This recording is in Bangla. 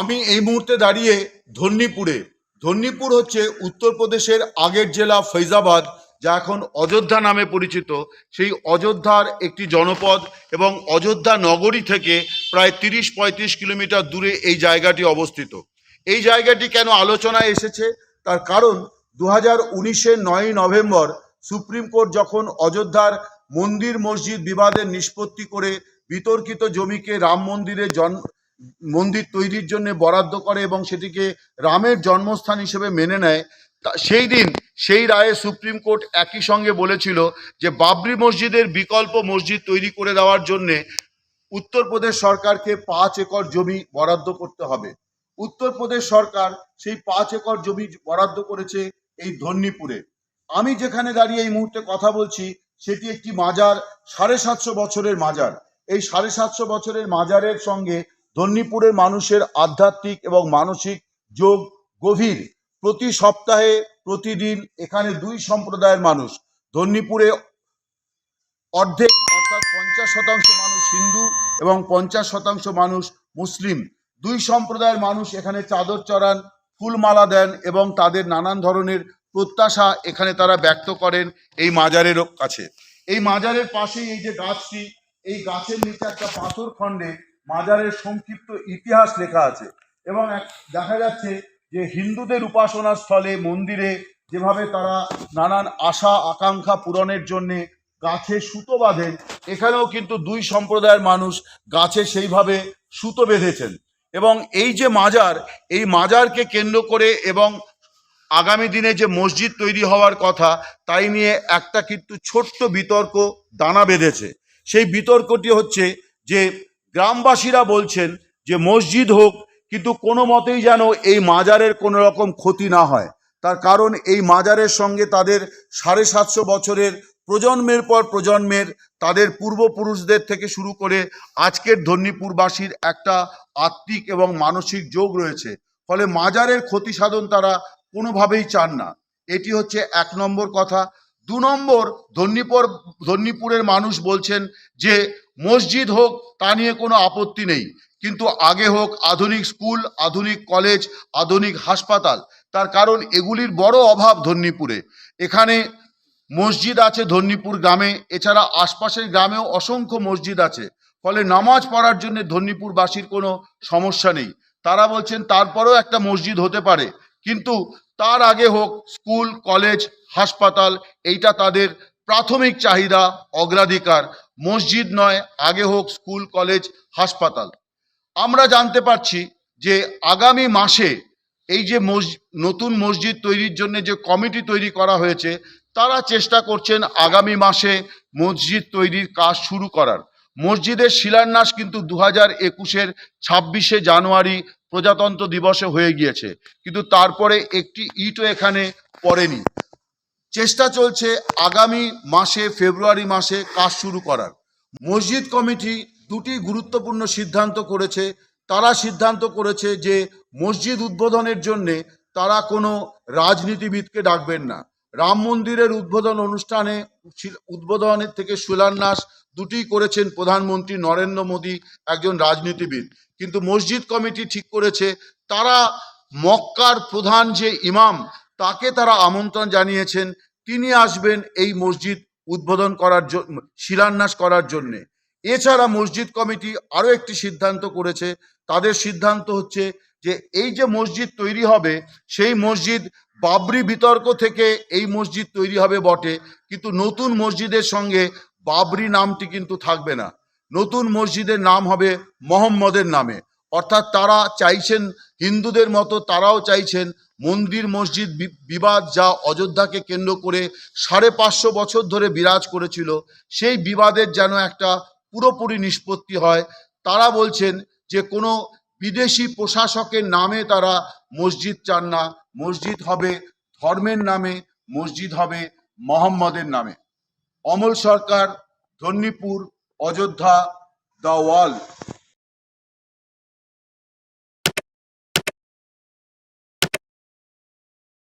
আমি এই মুহূর্তে দাঁড়িয়ে ধন্যীপুরে। ধন্যীপুর হচ্ছে উত্তরপ্রদেশের আগের জেলা ফৈজাবাদ, যা এখন অযোধ্যা নামে পরিচিত। সেই অযোধ্যার একটি জনপদ এবং অযোধ্যা নগরী থেকে প্রায় তিরিশ পঁয়ত্রিশ কিলোমিটার দূরে এই জায়গাটি অবস্থিত। এই জায়গাটি কেন আলোচনায় এসেছে? তার কারণ দু হাজার উনিশের নয়ই নভেম্বর সুপ্রিম কোর্ট যখন অযোধ্যার মন্দির মসজিদ বিবাদের নিষ্পত্তি করে বিতর্কিত জমিকে রাম মন্দিরের জন মন্দির তৈরির জন্য বরাদ্দ করে এবং সেটিকে রামের জন্মস্থান হিসেবে মেনে নেয় সেই দিন সেই রায়ে সুপ্রিম কোর্ট একই সঙ্গে বলেছিল যে বাবরি মসজিদের বিকল্প মসজিদ তৈরি করে দেওয়ার জন্যে উত্তরপ্রদেশ সরকারকে পাঁচ একর জমি বরাদ্দ করতে হবে। উত্তরপ্রদেশ সরকার সেই পাঁচ একর জমি বরাদ্দ করেছে এই ধন্যীপুরে। আমি যেখানে দাঁড়িয়ে এই মুহূর্তে কথা বলছি, সেটি একটি মাজার সাড়ে সাতশো বছরের মাজার। এই সাড়ে সাতশো বছরের মাজারের সঙ্গে ধন্যীপুরের মানুষের আধ্যাত্মিক এবং মানসিক যোগ গভীর। প্রতি সপ্তাহে প্রতিদিন এখানে দুই সম্প্রদায়ের মানুষ। ধন্যীপুরে অর্ধেক অর্থাৎ পঞ্চাশ শতাংশ মানুষ হিন্দু এবং পঞ্চাশ শতাংশ মানুষ মুসলিম। দুই সম্প্রদায়ের মানুষ এখানে চাদর চড়ান, ফুলমালা দেন এবং তাদের নানান ধরনের প্রত্যাশা এখানে তারা ব্যক্ত করেন এই মাজারের কাছে। এই মাজারের পাশেই এই যে গাছটি, এই গাছের নিচে একটা পাথর খণ্ডে মাজারের সংক্ষিপ্ত ইতিহাস লেখা আছে। এবং দেখা যাচ্ছে যে হিন্দুদের উপাসনা স্থলে মন্দিরে যেভাবে তারা নানান আশা, আকাঙ্ক্ষা পূরণের জন্যে গাছে সুতো বাঁধেন, এখানেও কিন্তু দুই সম্প্রদায়ের মানুষ গাছে সেইভাবে সুতো বেঁধেছেন। এবং এই যে মাজার, এই মাজারকে কেন্দ্র করে এবং আগামী দিনে যে মসজিদ তৈরি হওয়ার কথা, তাই নিয়ে একটা কিন্তু ছোট্ট বিতর্ক দানা বেঁধেছে। সেই বিতর্কটি হচ্ছে যে গ্রামবাসীরা বলছেন যে মসজিদ হোক, কিন্তু কোনো মতেই যেন এই মাজারের কোনো রকম ক্ষতি না হয়। তার কারণ এই মাজারের সঙ্গে তাদের সাড়ে সাতশো বছরের প্রজন্মের পর প্রজন্মের তাদের পূর্বপুরুষদের থেকে শুরু করে আজকের ধন্যীপুরবাসীর একটা আত্মিক এবং মানসিক যোগ রয়েছে। ফলে মাজারের ক্ষতি সাধন তারা কোনোভাবেই চান না। এটি হচ্ছে এক নম্বর কথা। দু নম্বর ধন্যীপুর, ধন্যীপুরের মানুষ বলছেন যে মসজিদ হোক, তা নিয়ে কোনো আপত্তি নেই। কিন্তু আগে হোক, আধুনিক স্কুল, আধুনিক কলেজ, আধুনিক হাসপাতাল, তার কারণ এগুলির বড় অভাব ধন্যীপুরে। এখানে মসজিদ আছে ধন্যীপুর গ্রামে, এছাড়া আশপাশের গ্রামেও অসংখ্য মসজিদ আছে। ফলে নামাজ পড়ার জন্য ধন্যীপুরবাসীর কোনো সমস্যা নেই। তারা বলছেন, তারপরেও একটা মসজিদ হতে পারে। কিন্তু তার আগে হোক স্কুল, কলেজ, হাসপাতাল, এইটা তাদের প্রাথমিক চাহিদা, অগ্রাধিকার। মসজিদ নয়, আগে হোক স্কুল, কলেজ, হাসপাতাল। আমরা জানতে পারছি যে আগামী মাসে এই যে নতুন মসজিদ তৈরির জন্য যে কমিটি তৈরি করা হয়েছে, তারা চেষ্টা করছেন আগামী মাসে মসজিদ তৈরির কাজ শুরু করার। মসজিদের শিলান্যাস কিন্তু দু হাজার একুশের ছাব্বিশে জানুয়ারি প্রজাতন্ত্র দিবসে হয়ে গিয়েছে। কিন্তু তারপরে একটি ইটও এখানে পড়েনি। চেষ্টা চলছে আগামী মাসে, ফেব্রুয়ারি মাসে কাজ শুরু করার। মসজিদ কমিটি দুটি গুরুত্বপূর্ণ সিদ্ধান্ত করেছে। তারা সিদ্ধান্ত করেছে যে মসজিদ উদ্বোধনের জন্যে তারা কোনো রাজনীতিবিদকে ডাকবেন না। রাম মন্দিরের উদ্বোধন অনুষ্ঠানে উদ্বোধনের থেকে শিলান্যাস দুটিই করেছেন প্রধানমন্ত্রী নরেন্দ্র মোদী, একজন রাজনীতিবিদ। কিন্তু মসজিদ কমিটি ঠিক করেছে, তারা মক্কার প্রধান যে ইমাম, তাকে তারা আমন্ত্রণ জানিয়েছেন, তিনি আসবেন এই মসজিদ উদ্বোধন করার জন্য শিলান্যাস করার জন্যে। এছাড়া মসজিদ কমিটি আরও একটি সিদ্ধান্ত করেছে, তাদের সিদ্ধান্ত হচ্ছে যে এই যে মসজিদ তৈরি হবে, সেই মসজিদ বাবরি বিতর্ক থেকে এই মসজিদ তৈরি হবে বটে, কিন্তু নতুন মসজিদের সঙ্গে বাবরি নামটি কিন্তু থাকবে না। নতুন মসজিদের নাম হবে মোহাম্মদের নামে। অর্থাৎ তারা চাইছেন, হিন্দুদের মতো তারাও চাইছেন মন্দির মসজিদ বিবাদ যা অযোধ্যাকে কেন্দ্র করে সাড়ে পাঁচশো বছর ধরে বিরাজ করেছিল, সেই বিবাদের যেন একটা পুরোপুরি নিষ্পত্তি হয়। তারা বলছেন যে কোনো বিদেশি প্রশাসকের নামে তারা মসজিদ চান না মসজিদ হবে ধর্মের নামে মসজিদ হবে মোহাম্মদের নামে। Amal Sarkar Dhannipur Ayodhya the wall.